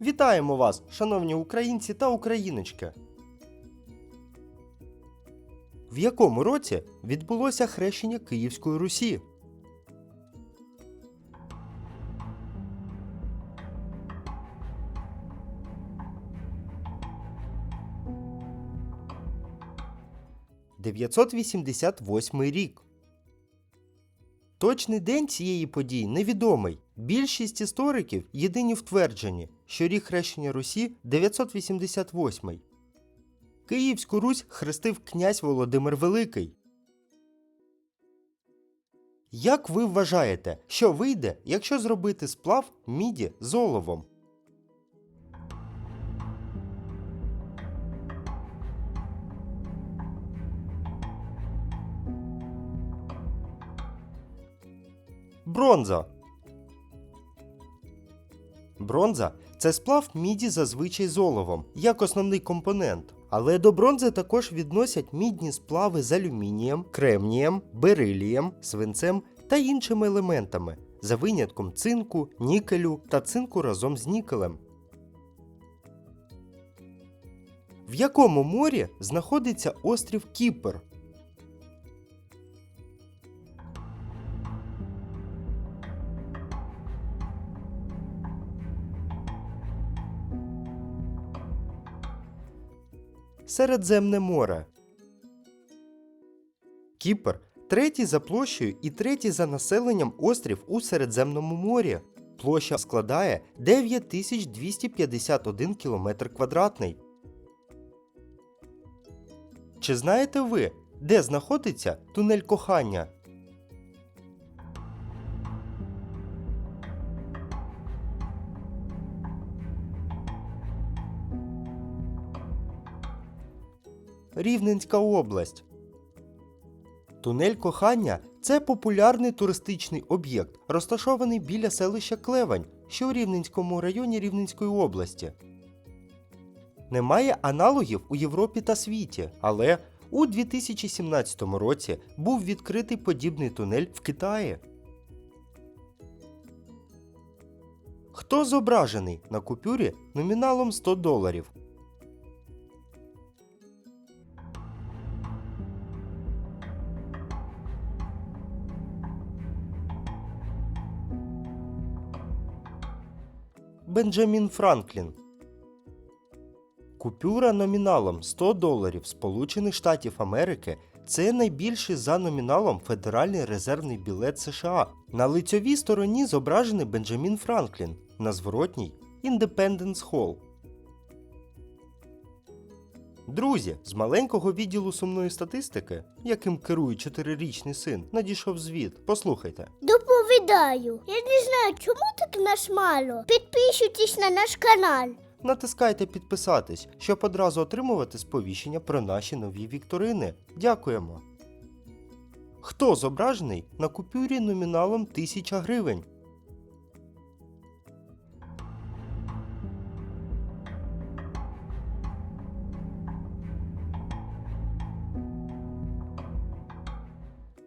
Вітаємо вас, шановні українці та україночки. В якому році відбулося хрещення Київської Русі? «988 рік. Точний день цієї події невідомий. Більшість істориків єдині в твердженні, що рік хрещення Русі 988. Київську Русь хрестив князь Володимир Великий. Як ви вважаєте, що вийде, якщо зробити сплав міді з оловом? Бронза. Бронза це сплав міді зазвичай з оловом, як основний компонент. Але до бронзи також відносять мідні сплави з алюмінієм, кремнієм, берилієм, свинцем та іншими елементами, за винятком цинку, нікелю та цинку разом з нікелем. В якому морі знаходиться острів Кіпр? Середземне море. Кіпр третій за площею і третій за населенням острів у Середземному морі. Площа складає 9251 км квадратний. Чи знаєте ви, де знаходиться тунель кохання? Рівненська область. Тунель кохання це популярний туристичний об'єкт, розташований біля селища Клевань, що у Рівненському районі Рівненської області. Немає аналогів у Європі та світі, але у 2017 році був відкритий подібний тунель в Китаї. Хто зображений на купюрі номіналом 100 доларів? Бенджамін Франклін. Купюра номіналом 100 доларів Сполучених Штатів Америки це найбільший за номіналом Федеральний резервний білет США. На лицьовій стороні зображений Бенджамін Франклін, на зворотній Independence Hall. Друзі, з маленького відділу сумної статистики, яким керує чотирирічний син, надійшов звіт. Послухайте. Доповідаю. Я не знаю, чому так нас мало. Підпишітесь на наш канал. Натискайте підписатись, щоб одразу отримувати сповіщення про наші нові вікторини. Дякуємо. Хто зображений на купюрі номіналом 1000 гривень?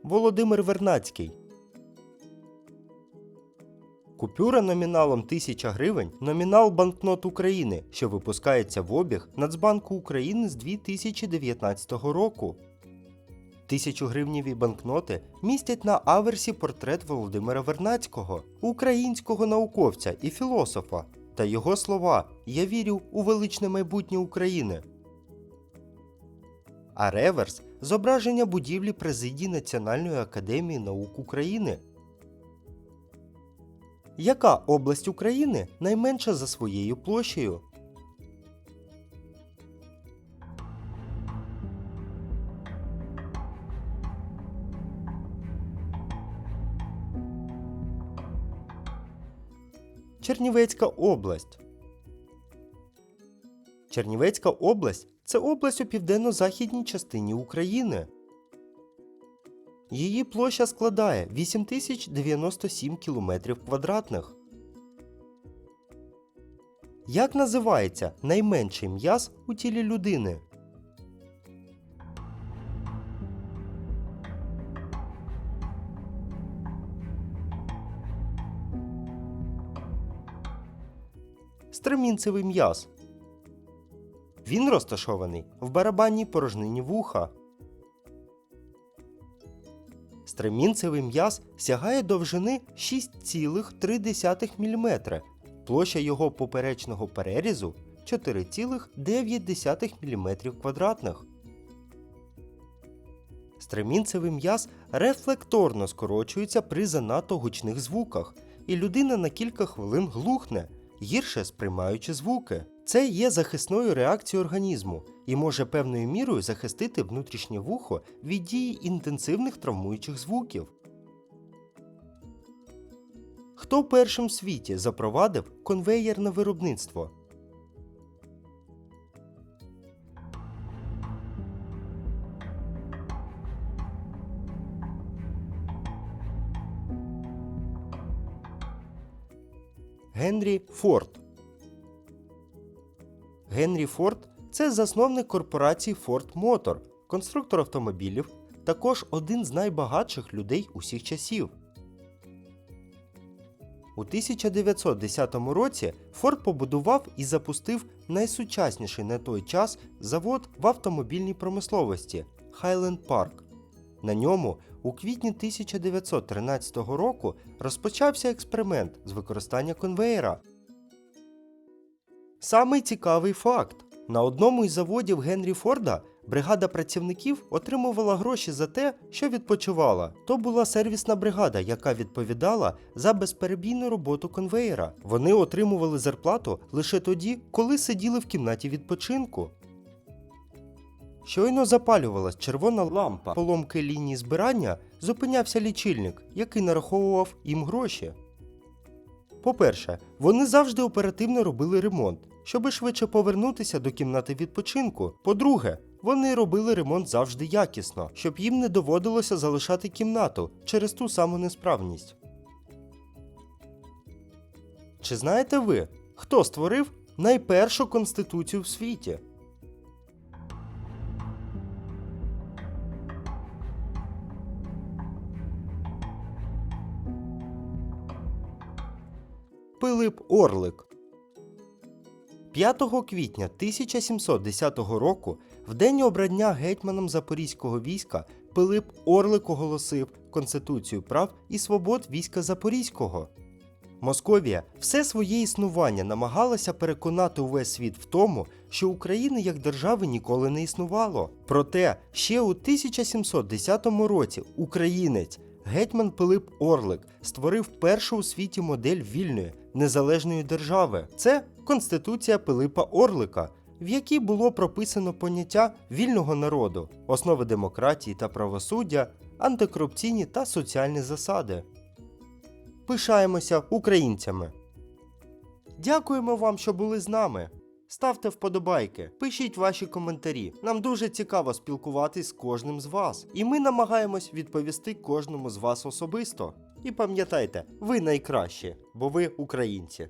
Володимир Вернацький. Купюра номіналом 1000 гривень номінал банкнот України, що випускається в обіг Нацбанку України з 2019 року. 1000 гривніві банкноти містять на аверсі портрет Володимира Вернацького, українського науковця і філософа, та його слова Я вірю у величне майбутнє України. А реверс зображення будівлі президії Національної академії наук України. Яка область України найменша за своєю площею? Чернівецька область. Чернівецька область це область у південно-західній частині України. Її площа складає 8097 км квадратних. Як називається найменший м'яз у тілі людини? Стремі стремінцевий м'яз? Він розташований в барабанній порожнині вуха. Стремінцевий м'яз сягає довжини 6,3 мм. Площа його поперечного перерізу 4,9 мм квадратних. Стремінцевий м'яз рефлекторно скорочується при занадто гучних звуках, і людина на кілька хвилин глухне, гірше сприймаючи звуки. Це є захисною реакцією організму і може певною мірою захистити внутрішнє вухо від дії інтенсивних травмуючих звуків. Хто першим в світі запровадив конвеєрне виробництво? Генрі Форд. Генрі Форд це засновник корпорації Ford Motor, конструктор автомобілів, також один з найбагатших людей усіх часів. У 1910 році Форд побудував і запустив найсучасніший на той час завод в автомобільній промисловості Highland Park. На ньому у квітні 1913 року розпочався експеримент з використання конвеєра. Самий цікавий факт: на одному із заводів Генрі Форда бригада працівників отримувала гроші за те, що відпочивала. То була сервісна бригада, яка відповідала за безперебійну роботу конвеєра. Вони отримували зарплату лише тоді, коли сиділи в кімнаті відпочинку. Щойно запалювалась червона лампа поломки лінії збирання, зупинявся лічильник, який нараховував їм гроші. По-перше, вони завжди оперативно робили ремонт, щоби швидше повернутися до кімнати відпочинку. По-друге, вони робили ремонт завжди якісно, щоб їм не доводилося залишати кімнату через ту саму несправність. Чи знаєте ви, хто створив найпершу конституцію в світі? Пилип Орлик. 5 квітня 1710 року, в день обрання гетьманом Запорізького війська, Пилип Орлик оголосив Конституцію прав і свобод війська Запорізького. Московія все своє існування намагалася переконати увесь світ в тому, що України як держави ніколи не існувало. Проте ще у 1710 році українець гетьман Пилип Орлик створив першу у світі модель вільної незалежної держави. Це Конституція Пилипа Орлика, в якій було прописано поняття вільного народу, основи демократії та правосуддя, антикорупційні та соціальні засади. Пишаємося українцями. Дякуємо вам, що були з нами. Ставте вподобайки, пишіть ваші коментарі. Нам дуже цікаво спілкуватись з кожним з вас, і ми намагаємось відповісти кожному з вас особисто. І пам'ятайте, ви найкращі, бо ви українці.